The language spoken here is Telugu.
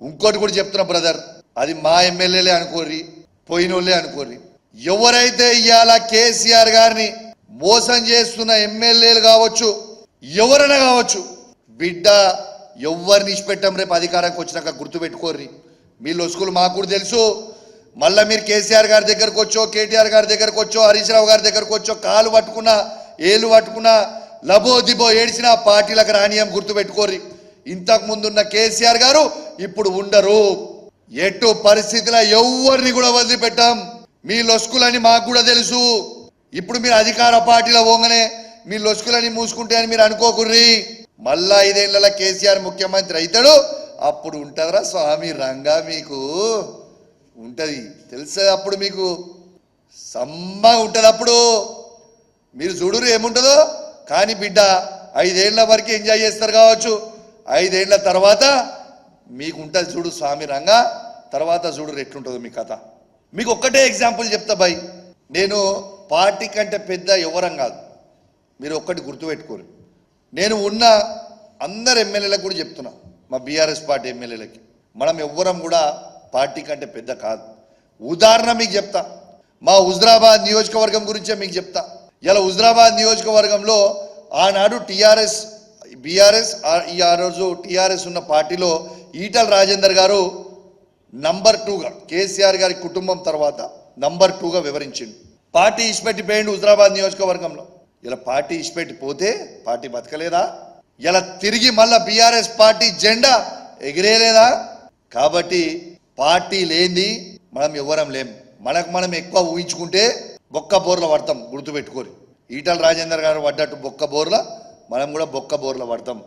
ఇంకోటి కూడా చెప్తున్నా బ్రదర్. అది మా ఎమ్మెల్యేలే అనుకోర్రి పోయినోళ్ళే అనుకోర్రి. ఎవరైతే ఇవాళ కేసీఆర్ గారిని మోసం చేస్తున్న ఎమ్మెల్యేలు కావచ్చు ఎవరైనా కావచ్చు బిడ్డ ఎవరిని ఇచ్చిపెట్టాం రేపు అధికారానికి వచ్చినాక గుర్తుపెట్టుకోర్రి. మీ లొసుకులు మాకు కూడా తెలుసు. మళ్ళా మీరు కేసీఆర్ గారి దగ్గరకు వచ్చో కేటీఆర్ గారి దగ్గరకు వచ్చో హరీష్ రావు గారి దగ్గరకు వచ్చో కాలు పట్టుకున్నా ఏలు పట్టుకున్నా లబో దిబో ఏడిచిన పార్టీలకు రానియం గుర్తుపెట్టుకోర్రి. ఇంతకు ముందున్న కేసీఆర్ గారు ఇప్పుడు ఉండరు. ఎటు పరిస్థితిలో ఎవరిని కూడా వదిలిపెట్టాం. మీ లొసుకులని మాకు కూడా తెలుసు. ఇప్పుడు మీరు అధికార పార్టీలో పోగానే మీ లొసుకులని మూసుకుంటే అని మీరు అనుకోకుర్రి. మళ్ళా ఐదేళ్ళ కేసీఆర్ ముఖ్యమంత్రి అవుతాడు అప్పుడు ఉంటుందిరా స్వామి రంగా మీకు. ఉంటుంది. తెలుసా అప్పుడు మీకు. సమ్మ ఉంటుంది అప్పుడు. మీరు చూడురు ఏముంటుందో. కానీ బిడ్డ ఐదేళ్ళ వరకు ఎంజాయ్ చేస్తారు కావచ్చు. ఐదేళ్ళ తర్వాత మీకు ఉంటుంది చూడు స్వామి రంగా తర్వాత చూడు ఎట్లుంటుందో మీ కథ. మీకు ఒక్కటే ఎగ్జాంపుల్ చెప్తా బాయ్. నేను పార్టీ కంటే పెద్ద ఎవరం కాదు. మీరు ఒక్కటి గుర్తుపెట్టుకోరు. నేను ఉన్న అందరు ఎమ్మెల్యేలకు కూడా చెప్తున్నా మా బీఆర్ఎస్ పార్టీ ఎమ్మెల్యేలకి. మనం ఎవ్వరం కూడా పార్టీ కంటే పెద్ద కాదు. ఉదాహరణ మీకు చెప్తా. మా హుజరాబాద్ నియోజకవర్గం గురించే మీకు చెప్తా. ఇలా హుజరాబాద్ నియోజకవర్గంలో ఆనాడు టీఆర్ఎస్ బీఆర్ఎస్ ఈ ఆ రోజు టీఆర్ఎస్ ఉన్న పార్టీలో ఈటల రాజేందర్ గారు నంబర్ టూగా కేసీఆర్ గారి కుటుంబం తర్వాత నంబర్ టూగా వివరించిండు. పార్టీ ఇచ్చిపెట్టి పోయిండు హుజరాబాద్ నియోజకవర్గంలో. ఇలా పార్టీ ఇచ్చిపెట్టి పోతే పార్టీ బతకలేదా? ఇలా తిరిగి మళ్ళా బీఆర్ఎస్ పార్టీ జెండా ఎగిరేలేదా? కాబట్టి పార్టీ లేనిది మనం ఎవ్వరం లేం. మనకు మనం ఎక్కువ ఊహించుకుంటే బొక్క బోర్ల పడతాం గుర్తుపెట్టుకోరు. ఈటల రాజేందర్ గారు పడ్డట్టు బొక్క బోర్ల మనం కూడా బొక్క బోర్ల పడతాం